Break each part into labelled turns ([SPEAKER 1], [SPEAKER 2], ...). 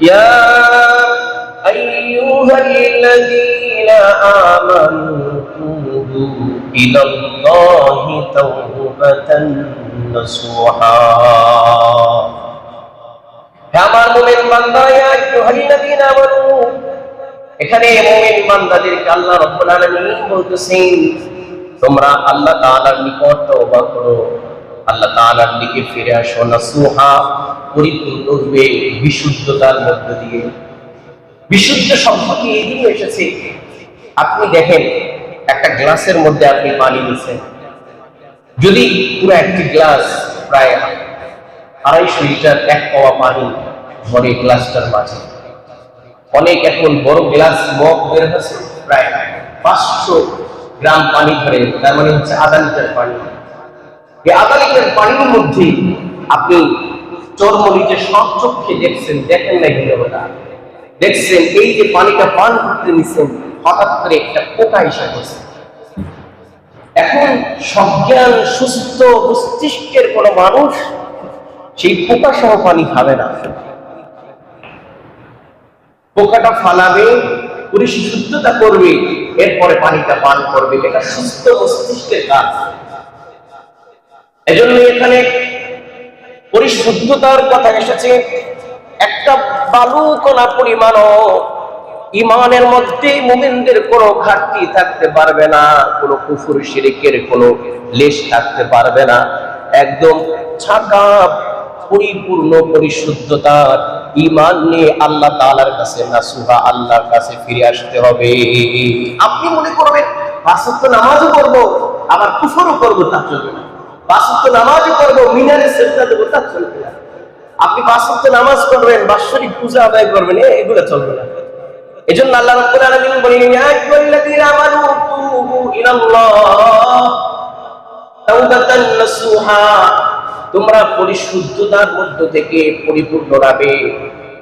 [SPEAKER 1] يا أيها الذين آمنوا توبوا إلى الله توبة نصوحا হে আমার মুমিন বান্দা ইয়া আইয়ুহাল্লাযীনা আমানু এখানে মুমিন বান্দাদেরকে আল্লাহ রাব্বুল আলামিন বলতেছেন তোমরা আল্লাহ তাআলার নিকট তওবা করো আল্লাহ তাআলার দিকে ফিরে আসো, নাসুহা পরিপূর্ণরূপে বিশুদ্ধতার মধ্য দিয়ে। বিশুদ্ধ শব্দটি এদিকে এসেছে। আপনি দেখেন, একটা গ্লাসের মধ্যে আপনি পানি নিচ্ছেন যদি পুরো একটি গ্লাস প্রায় আড়াইশো লিটার এক পাওয়া পানি ধরে গ্লাসটার মাঝে, অনেক এখন বড় গ্লাস মগ বের হচ্ছে প্রায় পাঁচশো গ্রাম পানি ধরে তার মানে হচ্ছে আধা লিটার পানি। এই পানির মধ্যে আপনি দেখছেন, দেখেন না দেখছেন এই যে পানিটা পান করতে হঠাৎ করে একটা পোকা এখন সজ্ঞান, সুস্থ মস্তিষ্কের কোনো মানুষ সেই পোকা সহ পানি খাবে না। পোকাটা ফালাবে পরিশুদ্ধতা করবে, এরপরে পানিটা পান করবে। এটা সুস্থ মস্তিষ্কের কাজ। এজন্য এখানে পরিশুদ্ধতার কথা এসেছে। একটা বালু কণা পরিমাণও ইমানের মধ্যে মুমিনদের কোনো ঘাটতি থাকতে পারবে না, কোনো কুফুর শিরিকের কোনো লেশ থাকতে পারবে না। একদম ছাকা, পরিপূর্ণ পরিশুদ্ধতার ইমান নিয়ে আল্লাহ তালার কাছে নাসুহা আল্লাহর কাছে ফিরে আসতে হবে। আপনি মনে করবেন পাঁচত্ব নামাজও করব আবার কুফরও করব তা চলবে না। পাঁচত্ব নামাজও করব মিনারে দেবো তা চলবে না। আপনি পাঁচত্ব নামাজ করবেন বাৎসরিক পূজা আদায় করবেন এগুলো চলবে না। এজন্য আল্লাহ রাব্বুল আলামিন বলেন, ইয়া আইয়ুহাল্লাযীনা আমানু তুবু ইলাল্লাহ তাওবাতান তোমরা পরিশুদ্ধতার মধ্য থেকে পরিপূর্ণভাবে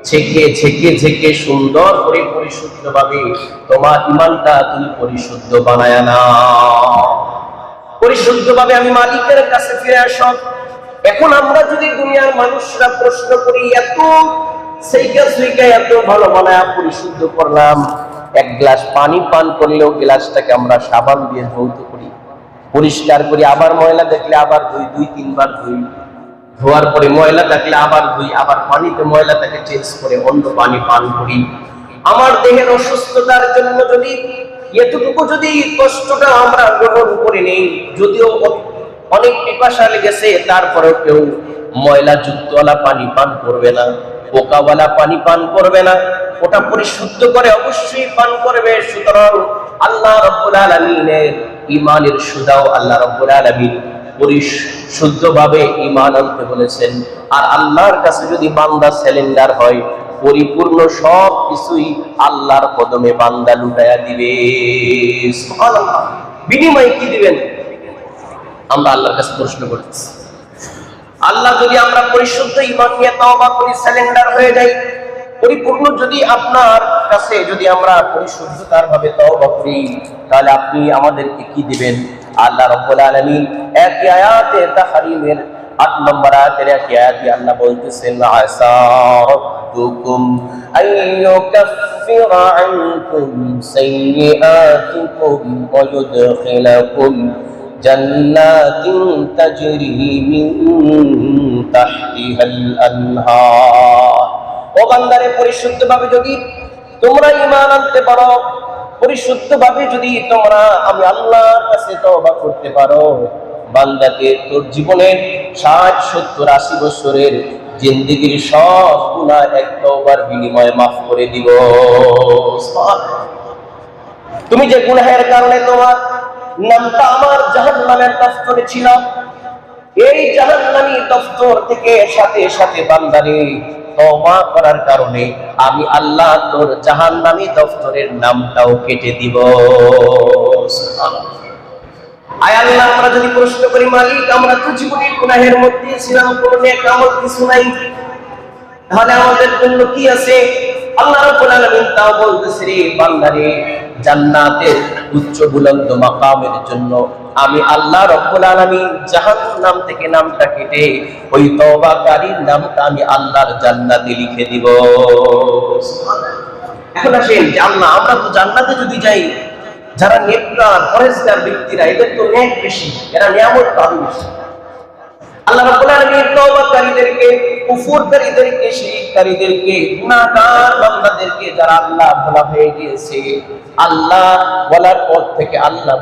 [SPEAKER 1] ছেকে ছেকে ছেকে সুন্দর করে পরিশুদ্ধভাবে তোমার ইমানটা তুমি পরিশুদ্ধ বানায় না পরিশুদ্ধভাবে আমি মালিকের কাছে ফিরে আস এখন আমরা যদি দুনিয়ার মানুষরা প্রশ্ন করি, এত সেইকা সুইকা, এত ভালো বানায় পরিশুদ্ধ করলাম। এক গ্লাস পানি পান করলেও গ্লাসটাকে আমরা সাবান দিয়ে ধৌত করি, পরিষ্কার করি, আবার ময়লা দেখলে আবার ধুই, দুই, তিনবার ধুই। ধোয়ার পরে ময়লা থাকলে আবার ধুই, আবার পানিতে ময়লা থাকে চেঞ্জ করে অন্য পানি পান করি। আমার দেহের অসুস্থতার জন্য যদি এতটুকু যদি কষ্টটা আমরা গ্রহণ করে নেই, যদিও অনেক পিপাসা লেগেছে, তারপরেও কেউ ময়লা যুক্তওয়ালা পানি পান করবে না, পোকাওয়ালা পানি পান করবে না। ওটা পরিশুদ্ধ করে অবশ্যই পান করবে, সুতরাং আল্লাহ রব্বুল আলামিনের ইমানের সুদাও আল্লাহ রব্বুল আলামিন পরিশুদ্ধভাবে ইমান আনতে বলেছেন। আর আল্লাহর কাছে যদি বান্দা সিলিন্ডার হয় পরিপূর্ণ সব কিছুই আল্লাহর কদমে বান্দা লুটায়া দিবে। বিনিময়ে কি দিবেন? আমরা আল্লাহর কাছে প্রশ্ন করতেছি। আল্লাহ যদি আমরা পরিশুদ্ধ ইমান নিয়ে তওবা করি, সিলিন্ডার হয়ে যাই, পরিপূর্ণ যদি আপনার কাছে যদি আমরা পরিশুদ্ধতার ভাবে তওবা করি, তাহলে আপনি আমাদেরকে কি দিবেন? আল্লাহ রাব্বুল আলামিন এক আয়াতে তাহরিমের আট নম্বর আয়াতের এক আয়াতে আল্লাহ বলতেছেন আসা রাব্বুকুম আইয়ুকাফিরা আনকুম সাইয়্যাতিকুম ওয়া ইউদখিলাকুম جنات تجري من تحتها الأنهار ও বান্দারে পরিশুদ্ধভাবে যদি তোমরা ঈমান আনতে পারো পরিশুদ্ধভাবে যদি তোমরা আমি আল্লাহর কাছে তওবা করতে পারো বান্দাকে তোর জীবনের ষাট, সত্তর, আশি বছরের জিন্দিগির সব গুনাহ এক বিনিময়ে মাফ করে দিব। তুমি যে গুনাহের কারণে তোমার নামটা আমার জাহান্নামের দফতরে ছিল, এই জাহান্নামী দফতর থেকে সাথে সাথে বান্দারে তওবা করার কারণে আমি আল্লাহ তোর জাহান্নামী দফতরের নামটাও কেটে দিব। আল্লাহ উচ্চ বুলন্দ মাকামের জন্য আমি আল্লাহ রব্বুল থেকে নামটা কেটে ওই তওবাকারীর নামটা আমি আল্লাহর জান্নাতে লিখে দিব। এখন আসেন আল্লাহ, আমরা তো জান্নাতে যদি যাই যারা নেককার পরেজগার ব্যক্তিরা, এদের তো নেক বেশি, এরা নিয়ামত পাবে বেশি। যারা আল্লাহ হয়ে আল্লাহ পর থেকে আল্লাহ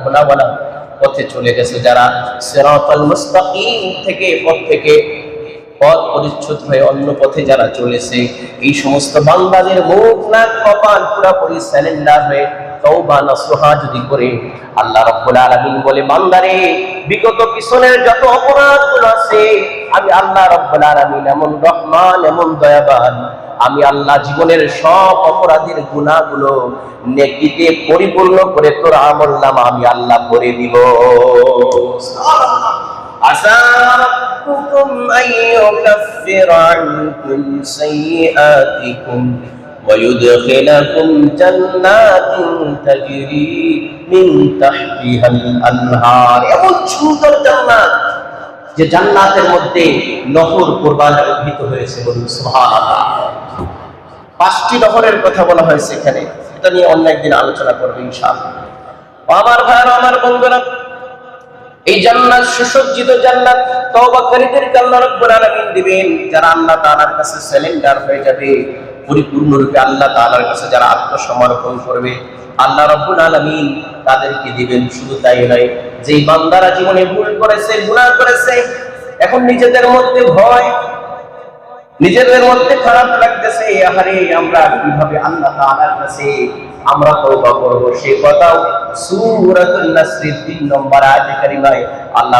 [SPEAKER 1] পথে চলে গেছে যারা থেকে, পথ থেকে পথ পরিচ্ছদ হয়ে অন্য পথে যারা চলেছে, এই সমস্ত বান্দাদের মুখ, নাক, কপাল পুরাপুরি স্যালেন্ডার হয়ে তওবা নাসুহা যদি করে আল্লাহ রাব্বুল আলামিন বলে বান্দারে বিগত পিছনের যত অপরাধগুলো আছে আমি আল্লাহ রাব্বুল আলামিন এমন রহমান এমন দয়াবান আমি আল্লাহ জীবনের সব অপরাধের গুনাহগুলো নেকিতে পরিপূর্ণ করে তোর আমল নামা আমি আল্লাহ করে দিব عسى ربكم أن يكفر عنكم سيئاتكم ويدخلكم جنات تجري من تحتها الأنهار এমন সুন্দর জান্নাত যে জান্নাতের মধ্যে নহর কোরবান উদ্ভিত হয়েছে বলুন সুবহানাল্লাহ পাঁচটি নহরের কথা বলা হয়েছে এখানে এটা নিয়ে অন্য একদিন আলোচনা করবে ইনশাআল্লাহ আমার ভাইরা আমার বন্ধুরা এই জান্নাত সুসজ্জিত জান্নাত তওবাকারীদেরকে আল্লাহ রাব্বুল আলামিন দিবেন যারা আল্লাহ তাআলার কাছে সারেন্ডার হয়ে যাবে পরিপূর্ণরূপে আল্লাহ তাআলার কাছে যারা আত্মসমর্পণ করবে, আল্লাহ রাব্বুল আলামিন তাদেরকে দিবেন শুধু তাই নয়, যেই বান্দারা জীবনে ভুল করেছে, গুনাহ করেছে, এখন নিজেদের মধ্যে ভয়, নিজেদের মধ্যে খারাপ লাগতেছে, আহারে আমরা কীভাবে আল্লাহ তাআলার কাছে আমরা তওবা করব? সেই কথাও সূরাতুল নাসরের 3 নম্বর আয়াতে কারিমায় আল্লাহ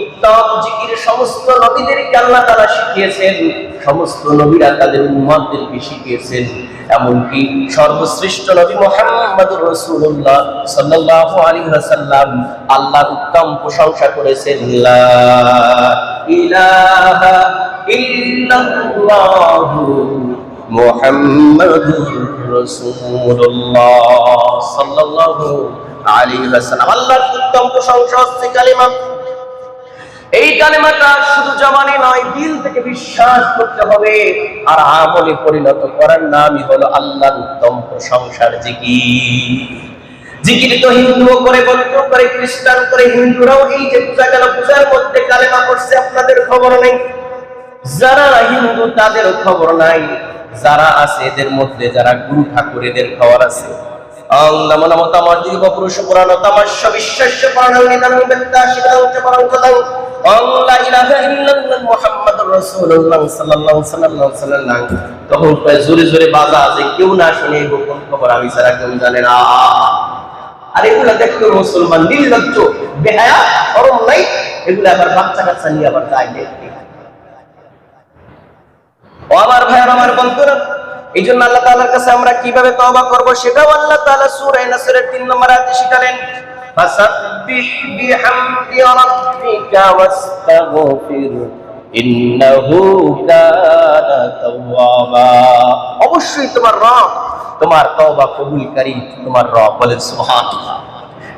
[SPEAKER 1] উত্তম জিকির সমস্ত নবীদেরকে আল্লাহ তাআলা শিখিয়েছেন, সমস্ত নবীরা তাদের উম্মতদেরকে শিখিয়েছেন। এমনকি সর্বশ্রেষ্ঠ নবী মুহাম্মদুর রাসূলুল্লাহ সাল্লাল্লাহু আলাইহি ওয়াসাল্লাম আল্লাহর উত্তম প্রশংসা করেছেন ইলাহা ইল্লাল্লাহু মুহাম্মাদুর রাসূলুল্লাহ সাল্লাল্লাহু আলাইহি ওয়াসাল্লাম। আল্লাহর উত্তম প্রশংসা হচ্ছে কালিমা এই কালেমাটা শুধু জমানে নয়, দিল থেকে বিশ্বাস করতে হবে। আর আমলে পরিণত করার নামই হলো আল্লাহর উত্তম প্রশংসার জিকির। জিকির তো করে করে, খ্রিস্টান করে, হিন্দুরাও এই যে পূজা গেল, পূজার মধ্যে কালেমা করছে আপনাদের খবর নেই। যারা হিন্দু, তাদের খবর নাই। যারা আছে, এদের মধ্যে যারা গুরু ঠাকুর, এদের খবর আছে। অং নমো নমো পুরুষ পুরাণ তমস্য বিশ্বাস্য তখন জোরে জোরে বাজা যে কেউ না শুনে গোপন খবর আমি ছাড়া কেউ জানে না। আর এগুলা দেখতো মুসলমান, নির্লজ্জ নাই। এগুলা আবার বাচ্চা কাচ্চা নিয়ে আবার যায় আমার ভাই আমার বন্ধুরা এই জন্য আল্লাহ কাছে আমরা কীভাবে তওবা করব সেটাও আল্লাহ তাআলা সূরা নাসরের 3 নম্বর আয়াতে শিখালেন। ফাসাব্বিহ বিহামদি রাব্বিকা ওয়াস্তাগফির, ইন্নাহু কানা তাওয়াবা। অবশ্যই তোমার রব, তোমার তওবা কবুলকারী তোমার রব বলেন সুবহানাল্লাহ।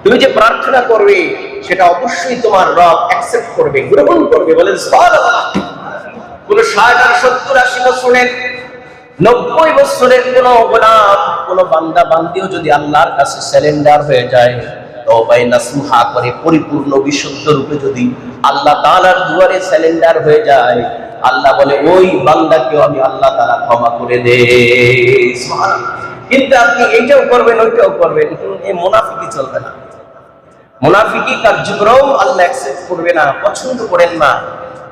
[SPEAKER 1] তুমি যে প্রার্থনা করবে, সেটা অবশ্যই তোমার রব অ্যাকসেপ্ট করবে, গ্রহণ করবে বলেন সুবহানাল্লাহ। কোন ষাট আর সত্তর আশি বছরের, নব্বই বছরের কোন গোলাম কোন বান্দা বান্দিও যদি আল্লাহর কাছে স্যালেন্ডার হয়ে যায় করে পরিপূর্ণ বিশুদ্ধ রূপে যদি আল্লাহ তাআলার দুয়ারে স্যালেন্ডার হয়ে যায়, আল্লাহ বলে, ওই বান্দাকেও আমি আল্লাহ তাআলা ক্ষমা করে দে। কিন্তু আপনি এইটাও করবেন, ওইটাও করবেন। এই মুনাফিকি চলবে না। কার্যক্রম আল্লাহ অ্যাকসেপ্ট করবে না, পছন্দ করেন না।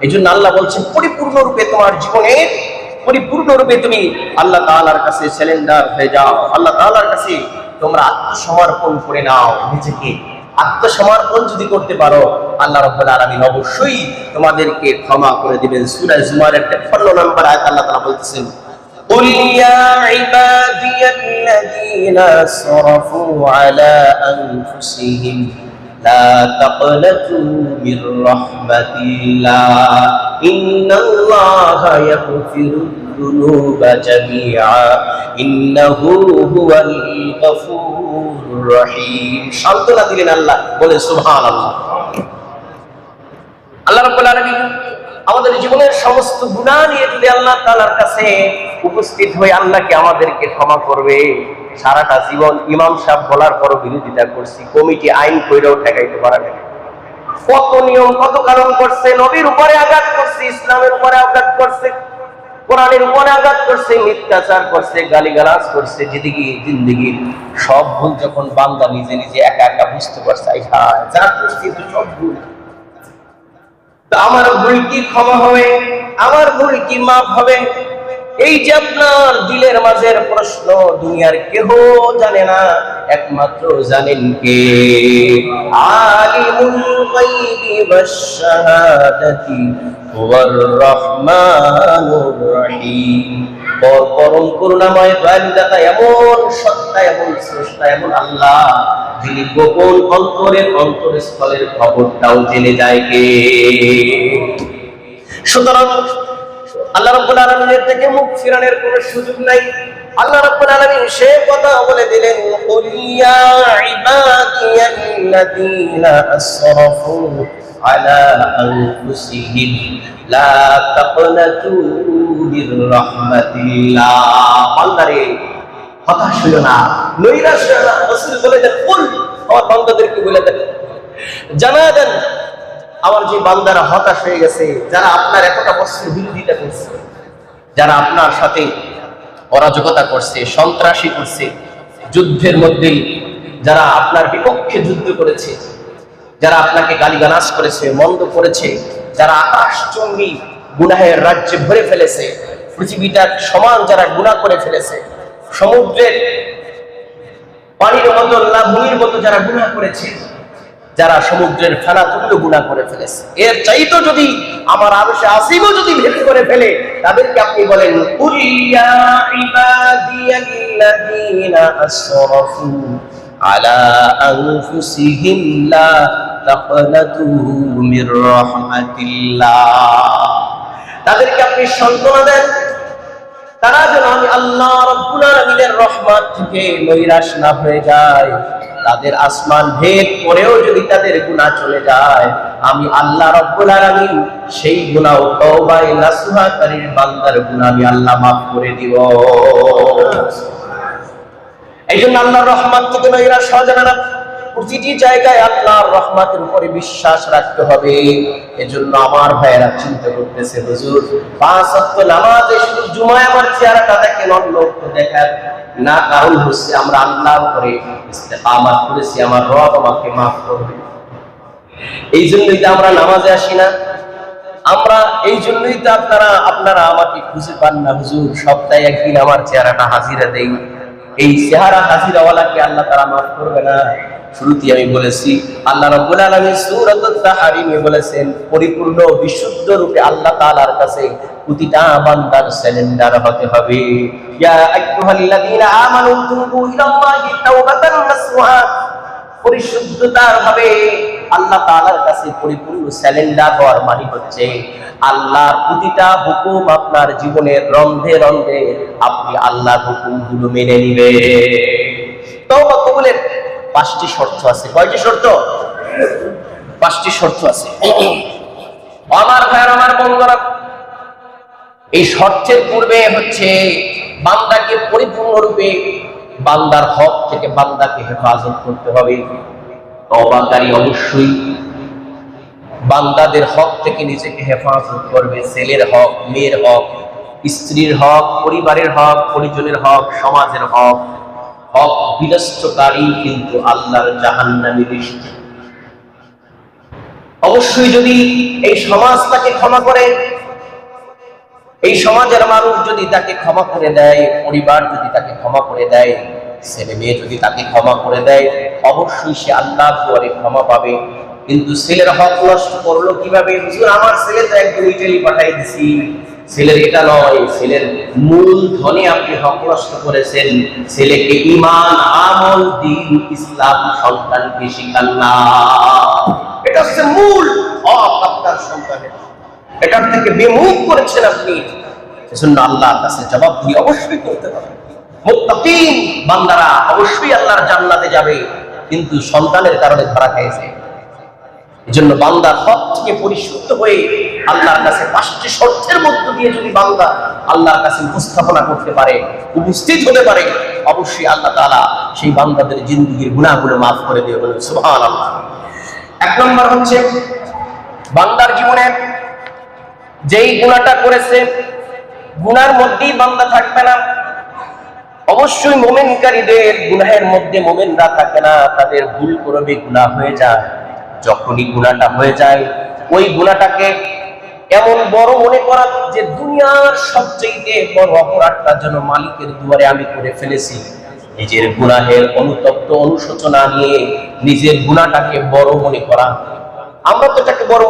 [SPEAKER 1] এই জন্য আল্লাহ বলছেন পরিপূর্ণরূপে তোমার জীবনের পরিপূর্ণরূপে তুমি আল্লাহ তাআলার কাছে স্যালেন্ডার হয়ে যাও। আল্লাহ তাআলার কাছে তোমরা আত্মসমর্পণ করে নাও নিজেকে আত্মসমর্পণ যদি করতে পারো আল্লাহ রাব্বুল আলামিন অবশ্যই তোমাদেরকে ক্ষমা করে দিবেন সূরা জুমারের 53 নম্বর আয়াত আল্লাহ তাআলা বলতেছেন قل يا عبادي الذين اسرفوا على انفسهم لا تقنطوا من رحمة الله إن الله يغفر الذنوب جميعا إنه هو الغفور الرحيم সান্ত্বনা দিলেন আল্লাহ বলে সুবহান আল্লাহ আল্লাহ রাব্বুল আলামিন আমাদের জীবনের সমস্ত গুনাহ নিয়ে যদি আল্লাহ তাআলার কাছে উপস্থিত হয়ে আল্লাহকে আমাদেরকে ক্ষমা করবে সারাটা জীবন ইমাম সাহেব বলার পরও বিরোধিতা করছি কমিটি আইন কইরেও ঠেকাইতে পারে না কত নিয়ম কত কারণ করছে নবীর উপরে আঘাত করছে ইসলামের উপরে আঘাত করছে কোরআনের আঘাত করছে, মিথ্যাচার করছে, গালিগালাজ করছে জিদিগি জিন্দিগি, সব ভুল যখন বান্দা নিজে নিজে একা একা বুঝতে পারছে যা করছি তো সব ভুল। আমার ভুল কি ক্ষমা হবে? আমার ভুল কি মাফ হবে? এই যে আপনার দিলের মাঝের প্রশ্ন, দুনিয়ার কেহ জানে না? একমাত্র জানেন কে? আলিমুল গায়বি ওয়াস পরম করুণাময় দয়ালুদাতা এমন সত্তা, এমন স্রষ্টা, এমন আল্লাহ, যিনি গোপন অন্তরের অন্তরস্থলের খবরটাও জেনে যায় কে? সুতরাং আল্লাহ রাব্বুল আলামিনের থেকে মুখ ফিরানোর কোনো সুযোগ নাই। আল্লাহ রাব্বুল আলামিন সে কথা বলে দিলেন, কুল ইবাদিয়াল্লাযীনা আসরাফু আলা আনফুসিহিম, লা তাকনাতু মির রাহমাতিল্লাহ না না। রাসূল বলে কুল, আমার বান্দাদেরকে বলে দেন জানা দেন আমার যে বান্দারা হতাশ হয়ে গেছে, যারা আপনার এতটা বছর বিরোধিতা করছে, যারা আপনার সাথে অরাজকতা করছে, সন্ত্রাসী করছে, যুদ্ধের মধ্যে যারা আপনার বিপক্ষে যুদ্ধ করেছে, যারা আপনাকে গালিগালাজ করেছে, মন্দ করেছে, যারা আকাশচম্বী গুনাহের রাজ্যে ভরে ফেলেছে, পৃথিবীটার সমান যারা গুনাহ করে ফেলেছে, সমুদ্রের পানির মতো লাভনির মতো যারা গুনাহ করেছে যারা সমুদ্রের ফেলা তুল্য গুণা করে ফেলেছে। এর চাইতো যদি আমার আরশে আসিমও যদি ভেদ করে ফেলে, তাদেরকে আপনি বলেন তারা যেন আমি আল্লাহ রহমত থেকে নৈরাশ না হয়ে যায়। তাদের আসমান ভেদ করেও যদি তাদের গুণা চলে যায় আমি আল্লাহ রব্বুল আলামিন সেই গুণা ও তওবায়ে নাসুহাকারীর বান্দার গুণা আমি আল্লাহ মাফ করে দিব। এই জন্য আল্লাহর রহমত থেকে নৈরাশ হওয়া যাবে না প্রতিটি জায়গায় আল্লাহর রহমতের উপরে বিশ্বাস রাখতে হবে। এজন্য আমার ভাইয়েরা চিন্তা করতেছে, হুজুর, পাঁচ ওয়াক্ত নামাজে শুধু জুমায় আমার চেহারাটা দেখেন, অন্য দেখার না, কারণ হচ্ছে আমরা আল্লাহর উপরে ইস্তেকামাত করেছি, আমার রব আমাকে মাফ করবে। এই জন্যই তো আমরা নামাজে আসি না। আমরা এই জন্যই তো আপনারা আপনারা আমাকে খুঁজে পান না, হুজুর, সপ্তাহে একদিন আমার চেহারাটা হাজিরা দেই। এই চেহারা হাজিরাওয়ালাকে আল্লাহ তারা মাফ করবে না। শুরুতে আমি বলেছি, আল্লাহ রাব্বুল আলামিন সূরাতুত তাহরিমে বলেছেন, পরিপূর্ণ বিশুদ্ধ রূপে আল্লাহ তাআলার কাছে প্রতিটা বান্দার সিলিন্ডার হতে হবে। ইয়া আইয়ুহাল্লাযীনা আমানু তুবু ইলাল্লাহি তাওবাতান নাসুহা পরিশুদ্ধতার ভাবে আল্লাহ তাআলার কাছে পরিপূর্ণ সিলিন্ডার হওয়ার মানে হচ্ছে, আল্লাহর প্রতিটা হুকুম আপনার জীবনের রন্ধে রন্ধে আপনি আল্লাহর হুকুমগুলো মেনে নিবেন। তওবা কবুলের পাঁচটি শর্ত আছে। কয়টি শর্ত? পাঁচটি শর্ত আছে। আমার ভাইয়ের, আমার বন্ধুরা, এই শর্তের পূর্বে হচ্ছে বান্দাকে পরিপূর্ণরূপে বান্দার হক থেকে বান্দাকে হেফাজত করতে হবে। তবাকারী অবশ্যই বান্দাদের হক থেকে নিজেকে হেফাজত করবে। ছেলের হক, মেয়ের হক, স্ত্রীর হক, পরিবারের হক, পরিজনের হক, সমাজের হক। হক কিন্তু আল্লাহর জাহান্নামী অবশ্যই যদি এই সমাজ তাকে ক্ষমা করে, এই সমাজের মানুষ যদি তাকে ক্ষমা করে দেয়, পরিবার যদি তাকে ক্ষমা করে দেয়, ছেলে মেয়ে যদি তাকে ক্ষমা করে দেয়, অবশ্যই সে আল্লাহ দুয়ারে ক্ষমা পাবে। কিন্তু ছেলের হক নষ্ট করল কীভাবে? আমার ছেলে তো একদম ইটালি পাঠাই দিছি। ছেলের এটা নয়, ছেলের মূল ধনে আপনি হক করেছেন। ছেলেকে ইমান আমল, দিন, ইসলাম সন্তানকে শিখান না এটা হচ্ছে মূল হক আপনার সন্তানের। এটার থেকে বিমুখ করেছেন আপনি। সেজন্য আল্লাহর কাছে জবাব দিয়ে অবশ্যই করতে হবে। বান্দারা অবশ্যই আল্লাহর জান্নাতে যাবে, কিন্তু সন্তানের কারণে ধরা খেয়েছে। এজন্য বান্দার হক থেকে পরিশুদ্ধ হয়ে আল্লাহর কাছে পাঁচটি শর্তের মধ্য দিয়ে যদি বান্দা আল্লাহর কাছে উপস্থাপনা করতে পারে, উপস্থিত হতে পারে, অবশ্যই আল্লাহ তাআলা সেই বান্দাদের জিন্দগির গুণাগুলো মাফ করে দেবে বলে সুবহানাল্লাহ। এক নম্বর হচ্ছে, বান্দার জীবনে যেই গুণাটা করেছে গুনার মধ্যেই বান্দা থাকবে না। অবশ্যই মোমেনকারীদের গুনাহের মধ্যে মোমেনরা থাকে না, তাদের ভুল করবে গুনাহ হয়ে যায়। যখনই গুনাহটা হয়ে যায়, ওই গুনাহটাকে এমন বড় মনে করা যে দুনিয়ার সবচেয়ে বড় অপরাধটার জন্য মালিকের দুয়ারে আমি করে ফেলেছি। নিজের গুনাহের অনুতপ্ত অনুশোচনা নিয়ে নিজের গুনাহটাকে বড় মনে করা। আমরা তো এটাকে বড়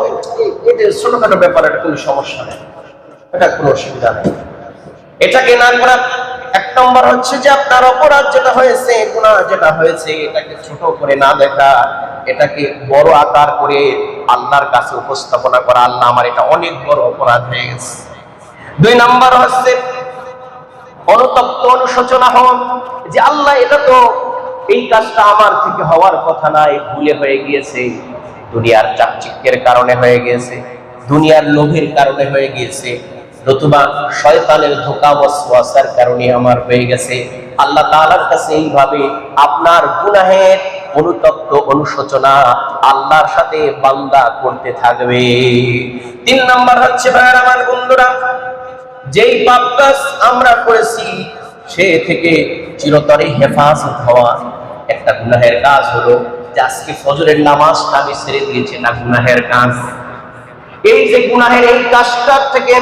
[SPEAKER 1] এটা ছোটখাটো ব্যাপার এটা কোনো সমস্যা নেই। এটা কোনো অসুবিধা নেই। এটাকে না করা এক নম্বর হচ্ছে যে আপনার অপরাধ যেটা হয়েছে, গুনাহ যেটা হয়েছে, এটাকে ছোট করে না দেখা, এটাকে বড় আকার করে আল্লাহর কাছে উপস্থাপনা করা। আল্লাহ আমার এটা অনেক বড় অপরাধ হয়ে গেছে। দুই নম্বর হচ্ছে অনুতপ্ত অনুশোচনা হন যে আল্লাহ এটা তো এই কাজটা আমার থেকে হওয়ার কথা নাই ভুলে হয়ে গিয়েছে, দুনিয়ার চাকচিক্যের কারণে হয়ে গিয়েছে, দুনিয়ার লোভের কারণে হয়ে গিয়েছে নতুবা শয়তানের ধোকা ওয়াসওয়াসার কারণে আমার হয়ে গেছে। আল্লাহ তাআলার কাছে এইভাবে আপনার গুনাহের অনুতপ্ত অনুশোচনা আল্লাহর সাথে বান্দা করতে থাকবে। তিন নাম্বার হচ্ছে ভাইয়ের, আমার বন্ধুরা, যেই পাপ কাজ আমরা করেছি, সে থেকে চিরতরে হেফাজত হওয়া একটা গুনাহের কাজ হলো যে আজকে ফজরের নামাজ আমি ছেড়ে দিয়েছি না গুনাহের কাজ। এই যে গুনাহের এই কাজটার থেকে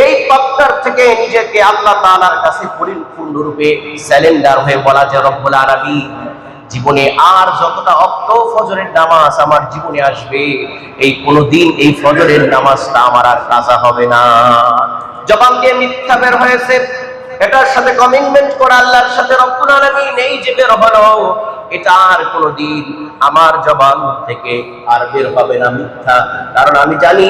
[SPEAKER 1] এই পাপটার থেকে নিজেকে আল্লাহ তাআলার কাছে পরিপূর্ণরূপে স্যালেন্ডার হয়ে বলা যে রব্বুল আলামিন। জীবনে আর যতটা অক্ত ফজরের নামাজ আমার জীবনে আসবে, এই কোনদিন এই ফজরের নামাজটা আমার আর কাজা হবে না। জবান দিয়ে মিথ্যা বের হয়েছে। এটার সাথে কমিটমেন্ট করা আল্লাহর সাথে রব্বুল এই যে বের হলো, এটা আর কোনোদিন আমার জবান থেকে আর বের হবে না মিথ্যা। কারণ আমি জানি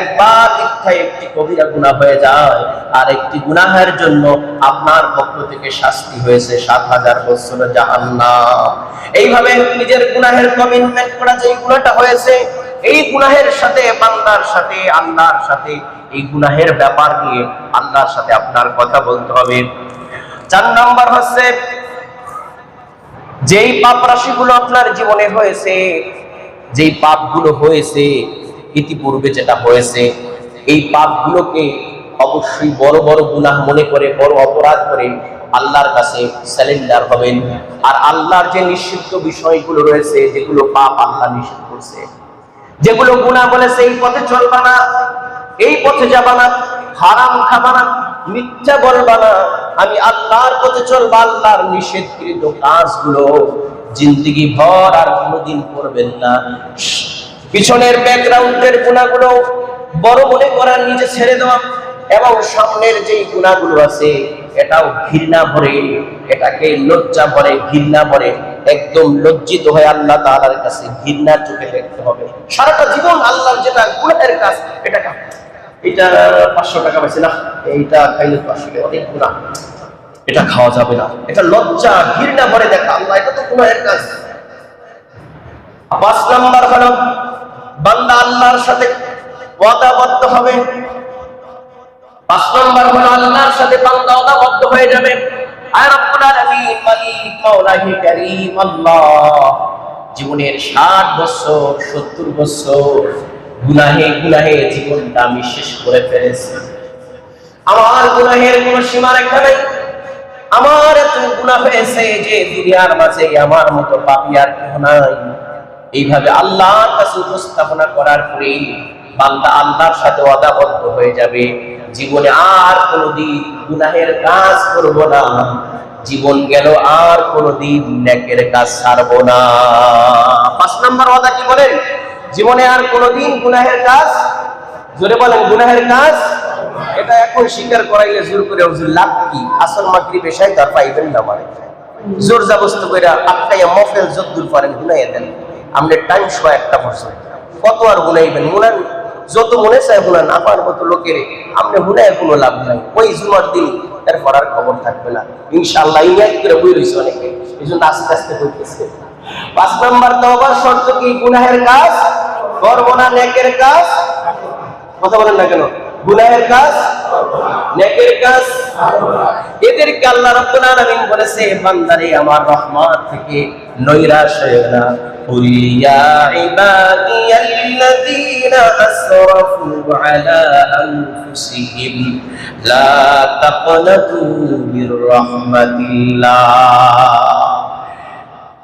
[SPEAKER 1] একবার মিথ্যা একটি কবিরা গুনাহ হয়ে যায়, আর একটি গুনাহের জন্য আপনার পক্ষ থেকে শাস্তি হয়েছে সাত হাজার বছর জাহান্নাম। এইভাবে নিজের গুনাহের কমিটমেন্ট করা যে গুনাহটা হয়েছে, এই গুনাহের সাথে, বান্দার সাথে, আল্লাহর সাথে, এই গুনাহের ব্যাপার নিয়ে আল্লাহর সাথে আপনার কথা বলতে হবে। চার নাম্বার হচ্ছে যেই পাপ রাশিগুলো আপনার জীবনে হয়েছে, যেই পাপগুলো হয়েছে, ইতিপূর্বে যেটা হয়েছে, এই পাপগুলোকে অবশ্যই বড় বড় গুনাহ মনে করে, বড় অপরাধ করে আল্লাহর কাছে স্যালেন্ডার হবেন। আর আল্লাহর যে নিষিদ্ধ বিষয়গুলো রয়েছে, যেগুলো পাপ আল্লাহ নিষেধ করছে। যেগুলো গুনাহ বলেছে, এই পথে চলবা না, এই পথে যাবা না, হারাম খাবা না। মিথ্যা বলবা না। আমি আল্লাহর পথে চলবা, আল্লাহর নিষেধকৃত কাজগুলো জিন্দগি ভর আর কোনোদিন করবেন না। পিছনের ব্যাকগ্রাউন্ডের গুণাগুলো বড় মনে করার নিজে ছেড়ে দেওয়া এবং সামনের যে গুণাগুলো আছে, এটাও ঘৃণা ভরে, এটাকে লজ্জা ভরে, ঘৃণা ভরে, একদম লজ্জিত হয়ে আল্লাহ তাআলার কাছে ঘৃণার চোখে দেখতে হবে। সারাটা জীবন আল্লাহর যেটা গুণের কাজ এটা কা- এটা পাঁচশো টাকা পাইছে না? এইটা খাইলে আসলে অনেক গুণা। এটা খাওয়া যাবে না। এটা লজ্জা, ঘৃণা ভরে দেখা। আল্লাহ, এটা তো গুণের কাজ। পাঁচ নাম্বার হলো, বান্দা আল্লাহর সাথে ওয়াদাবদ্ধ হবে। পাঁচ নম্বর হলো, আল্লাহর সাথে বান্দা ওয়াদাবদ্ধ হয়ে যাবে। জীবনের 60 বছর 70 বছর গুনাহে গুনাহে জীবনটা আমি শেষ করে ফেলেছি। আমার গুনাহের কোনো সীমা রেখা নেই। আমার এত গুনাহ হয়েছে যে দুনিয়ার মাঝে আমার মতো পাপী আর কেউ নাই। এইভাবে আল্লাহর কাছে উপস্থাপনা করার পরে বান্দা আল্লাহর সাথে ওয়াদাবদ্ধ হয়ে যাবে। জীবনে আর কোনোদিন গুনাহের কাজ করব না। জীবন গেল আর কোনোদিন নেকের কাজ ছাড়ব না। পাঁচ নম্বর ওয়াদা কি বলেন? জীবনে আর কোনোদিন গুনাহের কাজ, জোরে বলেন গুনাহের কাজ, এটা এখন স্বীকার করাইলে জোর করে হুজুর, লাভ কি? আসর মাগরি পেশায় তার পাইবেন না মানে জোর জাবস্ত করে আটকাইয়া মফেল যদ্দুর পারেন, গুনাইয়া দেন। আমরা টাইম শো একটা বছর কত আর গুনাইবেন? মুনান, যত মনে চায় গুনা না পার মতো লোকের আপনি গুনায় কোনো লাভ নাই। ওই জুমার দিন এর পড়ার খবর থাকবে না। ইনশাআল্লাহ ইংরাজি করে বই রয়েছে অনেকে। এই জন্য আস্তে আস্তে করতেছে পাঁচ নাম্বার তওবার শর্ত কি গুনাহের কাজ করব না নেকের কাজ কথা বলেন না কেন গুনাহের কাজ নেকের কাজ এদেরকে আল্লাহ রাব্বুল আলামিন বলেছে বান্দারে আমার রহমত থেকে নৈরাশ হয়ে না قل يا عبادي الذين أسرفوا على أنفسهم لا تقنطوا من رحمة الله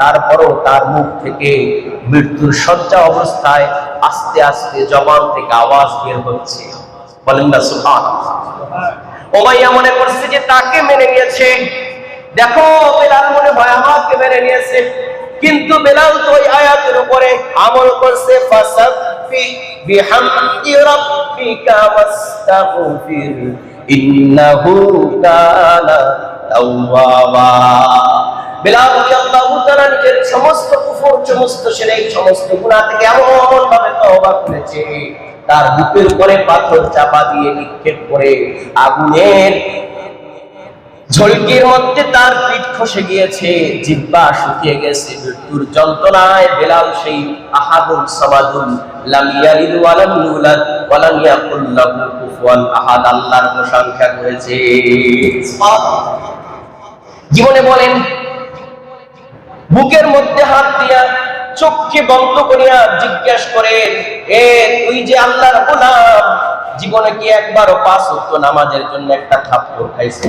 [SPEAKER 1] তারপরও তার মুখ থেকে মৃত্যুর শয্যা অবস্থায় আস্তে আস্তে জবান থেকে আওয়াজ বের হচ্ছে। বলেন না সুবহান ওমাইয়া মনে করছে যে তাকে মেনে নিয়েছে। দেখো, বেলাল মনে হয় আমাকে মেনে নিয়েছে। কিন্তু বেলাল তো ওই আয়াতের উপরে আমল করছে, ফাসাব্বি বিহামদি রাব্বিকা ওয়াস্তাগফির, ইন্নাহু কানা তাওয়াবা। বেলাল রাদিয়াল্লাহু তাআলা নিজের সমস্ত কুফর সমস্ত শিরক সমস্ত গুনাহ থেকে এমন ভাবে তওবা করেছে। তার বুকের উপরে পাথর চাপা দিয়ে নিক্ষেপ করে আগুনের ঝলকির মধ্যে তার পিঠ খসে গিয়েছে। জিব্বা শুকিয়ে গেছে মৃত্যুর যন্ত্রণায় বেলাল সেই আহাদুল সামাদুল লাম ইয়ালিদ ওয়া লাম ইউলাদ ওয়া লাম ইয়াকুল লাহু কুফুয়ান আহাদ আল্লাহর প্রশংসা করেছে। জীবনে বলেন বুকের মধ্যে হাত দিয়া চোখকে বন্ধ করিয়া জিজ্ঞেস করেন এ, তুই যে আল্লাহর গোলাম, জীবনে কি একবারও পাঁচ ওয়াক্ত নামাজের জন্য একটা থাপ্পড় খাইছে?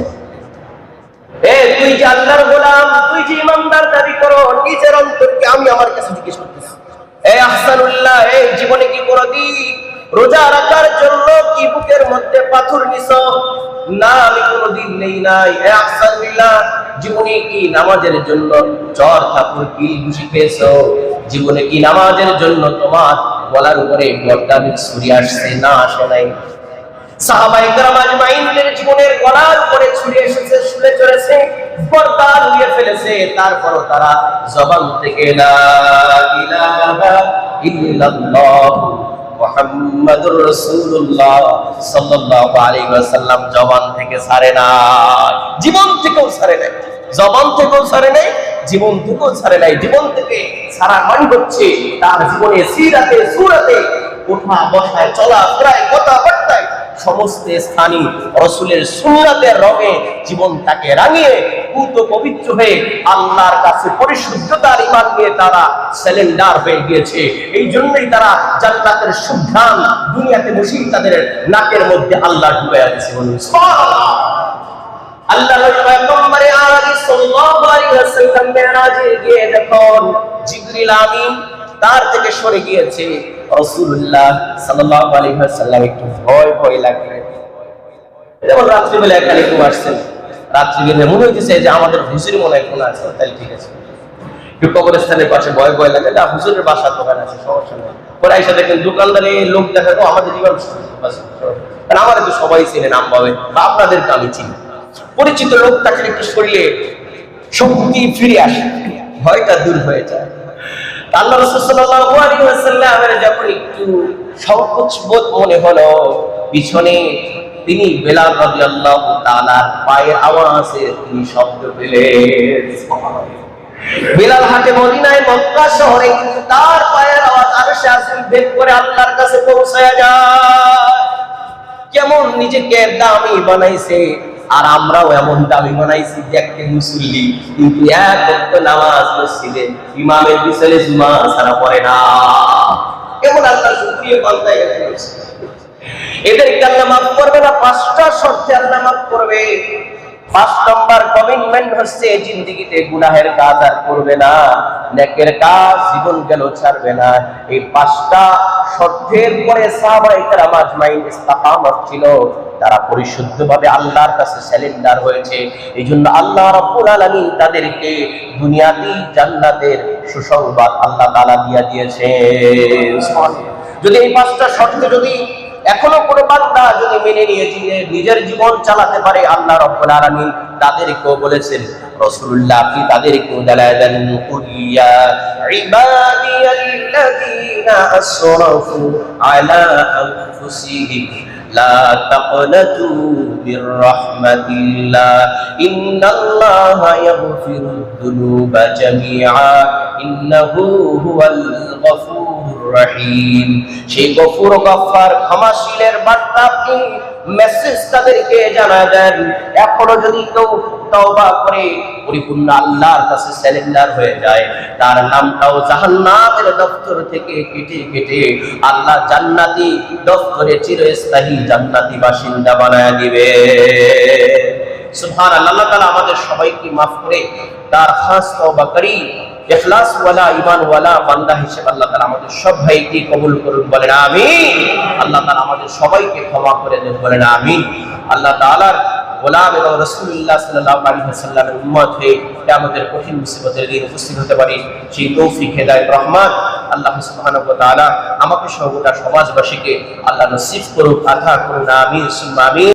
[SPEAKER 1] এ, তুই যে আল্লাহর গোলাম, তুই যে ইমানদার দাবি করো, নিজের অন্তরকে আমি আমার কাছে জিজ্ঞেস করতেছি। এ, আহসানুল্লাহ এই জীবনে কি কোনদিন রোজা রাখার জন্য কি বুকের মধ্যে পাথর নিছ? না, আমি কোনোদিন নেই নাই। জীবনে কি নামাজের জন্য জ্বর ঠাকুর কি খুশি খেয়েছো? জীবনে কি নামাজের জন্য তোমার গলার উপরে বড্ডামিক ছুরি আসছে? না, আসে নাই। তারপরও তারা জবান থেকে ইল্লাল্লাহ মুহাম্মাদুর সাল্লাল্লাহু আলাইহি ওয়াসাল্লাম জবান থেকে ছাড়ে না জীবন থেকেও ছাড়ে নাই। জবান থেকেও ছাড়ে নাই, জীবন থেকেও ছাড়ে নাই। জীবন থেকে সারা মানে হচ্ছে তার জীবনে সিরাতে, সুরাতে উঠা চলা প্রায় কথাবার্তায় সমস্ত স্থানই রসুলের সুন্নাতের রঙে জীবন তাকে রাঙিয়ে পুত পবিত্র হয়ে আল্লাহর কাছে পরিশুদ্ধতার ইমান নিয়ে তারা সিলিন্ডার হয়ে গিয়েছে। এই জন্যই তারা জান্নাতের সুঘ্রাণ দুনিয়াতে বসেই তাদের নাকের মধ্যে আল্লাহ ঢুকে আছে আল্লাহ পয়গম্বরে আরবি সাল্লাল্লাহু আলাইহি ওয়াসাল্লাম মেরাজে গিয়ে যখন জিবরিল আমিন তার থেকে সরে গিয়েছে। রাসূলুল্লাহ সাল্লাল্লাহু আলাইহি ওয়াসাল্লাম একটু ভয় ভয় লাগলেন যেমন রাত্রিবেলা এখানে রাত্রিবেলা মনে হইতেছে যে আমাদের মনে আছে, তাহলে ঠিক আছে। কবরস্থানের পাশে ভয় ভয় লাগে না দোকান আছে, সমস্যা নেই। পরে দেখেন দোকানদারে লোক দেখা আমাদের জীবন কারণ আমাদের তো সবাই চিনে নাম পাবে, বা আপনাদেরকে আমি চিনি। পরিচিত লোক তাকে একটু সরিয়ে শক্তি ফিরে আসে, ভয়টা দূর হয়ে যায়। আল্লাহ রাসূল সাল্লাল্লাহু আলাইহি ওয়াসাল্লামের যখন একটু সংকোচ বোধ মনে হলো, পিছনে তিনি বেলাল রাদিয়াল্লাহু তাআলার পায়ের আওয়াজে তিনি শব্দ পেলেন বেলাল হাটে মদিনায় মক্কা শহরে কিন্তু তার পায়ের আওয়াজ আরশে আসিল ভেদ করে আল্লাহর কাছে পৌঁছায়া যায়। কেমন নিজেকে দামি বানাইছে আর আমরাও এমন দাবি বানাইছি যে একটি মুসল্লি কিন্তু এক ভক্ত নামাজ মসজিদে ইমামের পিছনে জুমা ছাড়া পড়ে না। কেমন আল্লাহ সুপ্রিয় বান্দায় এদেরকে আল্লাহ মাফ করবে না, পাঁচটা শর্তে আল্লাহ মাফ করবে। পাঁচ নম্বর কমিটমেন্ট হচ্ছে গুনাহের কাজ আর করবে না, নেকের কাজ জীবন গেল ছাড়বে না। এই পাঁচটা পরে সাহাবায়ে কেরাম আজমাইন ইস্তেকামত ছিল। তারা আল্লাহর কাছে স্যালেন্ডার হয়েছে। এই জন্য আল্লাহ রাব্বুল তাদেরকে দুনিয়াতে জান্নাতের সুসংবাদ আল্লাহ তাআলা দিয়া দিয়েছে যদি এই পাঁচটা শর্ত যদি এখনও কোনো বান্দা যদি মেনে নিয়ে নিজের জীবন চালাতে পারে, আল্লাহ রব্বুল আলামিন তাদেরকেও বলেছেন, রাসূলুল্লাহ কি তাদেরকেও জানায় দেন? কুলিয়া ইবাদিয়াল্লাযীনা আসরাফু আলা আনফুসিহিম, লা তাকনাতু বিরহমাতিল্লাহ, ইন্নাল্লাহা ইয়াগফিরুদ দুনুবা জামিআ, ইন্নাহু হুয়াল গফুর রহিম। সেই গফুর গফার ক্ষমাশীলের বার্তা আপনি মেসেজ তাদেরকে জানা দেন। এখনও যদি কেউ তওবা করে, পরিপূর্ণ আল্লাহর কাছে স্যালেন্ডার হয়ে যায়, তার নামটাও জাহান্নামের দপ্তর থেকে কেটে কেটে আল্লাহ জান্নাতি দপ্তরে চিরস্থায়ী জান্নাতি বাসিন্দা বানায় দিবে। সুবহান আল্লাহ তাআলা আমাদের সবাইকে মাফ করে, তার খাস তওবা করি। ইখলাস ওয়ালা ওয়ালা বান্দা হিসেবে আল্লাহ আমাদের সব ভাইকে কবুল করুন বলেন আল্লাহ আমাদের সবাইকে ক্ষমা করে দেন, বলেন আল্লাহ গোলাম এবং রাসূলুল্লাহ সাল্লাল্লাহু আলাইহি ওয়াসাল্লামের উম্মত হয়ে কিয়ামতের কঠিন মুসিবতের দিন উপস্থিত হতে পারি। সেই তৌফিক রহমান আল্লাহ সুবহানাহু ওয়া তাআলা আমাকে সহ গোটা সমাজবাসীকে আল্লাহ নসিব করুক আথা করুন, আমিন, সুম্মা আমিন।